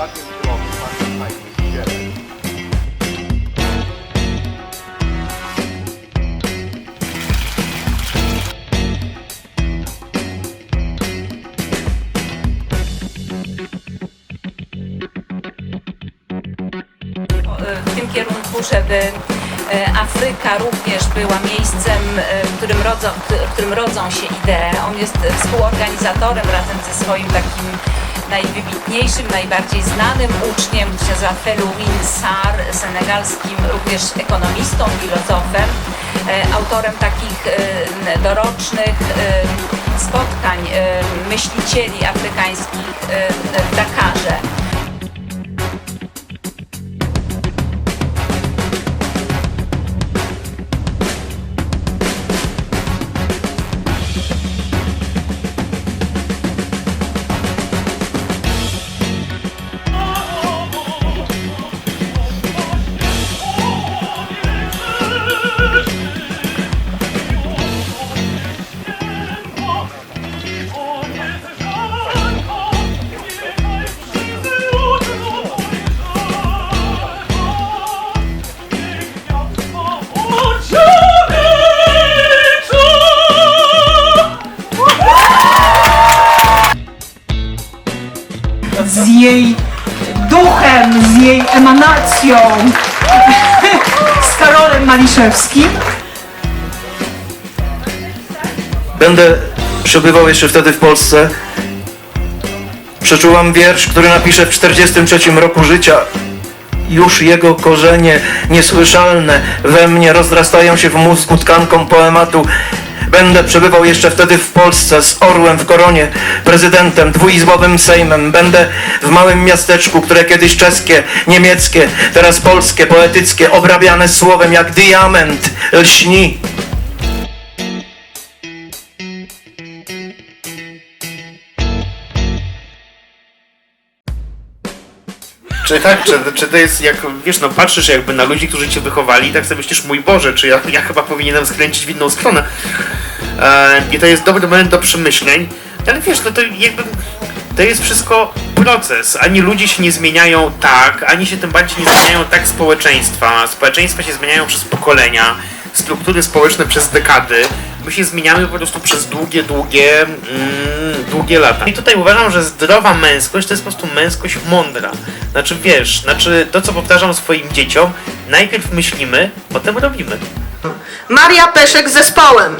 W tym kierunku, żeby e, Afryka również była miejscem, e, w którym, rodzą, w którym rodzą się idee. On jest współorganizatorem razem ze swoim takim najwybitniejszym, najbardziej znanym uczniem, nazywa Felouin Sarr, senegalskim również ekonomistą, filozofem, e, autorem takich e, dorocznych e, spotkań myślicieli afrykańskich w Dakarze. Z Karolem Maliszewskim. Będę przebywał jeszcze wtedy w Polsce. Przeczułam wiersz, który napiszę w 43 roku życia. Już jego korzenie niesłyszalne we mnie rozrastają się w mózgu tkanką poematu. Będę przebywał jeszcze wtedy w Polsce z orłem w koronie, prezydentem, dwuizbowym sejmem. Będę w małym miasteczku, które kiedyś czeskie, niemieckie, teraz polskie, poetyckie, obrabiane słowem jak diament lśni. Czy tak, czy, czy to jest jak, wiesz, no patrzysz jakby na ludzi, którzy cię wychowali i tak sobie myślisz, mój Boże, czy ja, ja chyba powinienem skręcić w inną stronę. E, I to jest dobry moment do przemyśleń, ale wiesz, no to jakby, to jest wszystko proces. Ani ludzie się nie zmieniają tak, ani się tym bardziej nie zmieniają tak społeczeństwa. Społeczeństwa się zmieniają przez pokolenia, struktury społeczne przez dekady. My się zmieniamy po prostu przez długie, długie, mm, długie lata. I tutaj uważam, że zdrowa męskość to jest po prostu męskość mądra. Znaczy wiesz, znaczy to co powtarzam swoim dzieciom, najpierw myślimy, potem robimy. Maria Peszek z zespołem.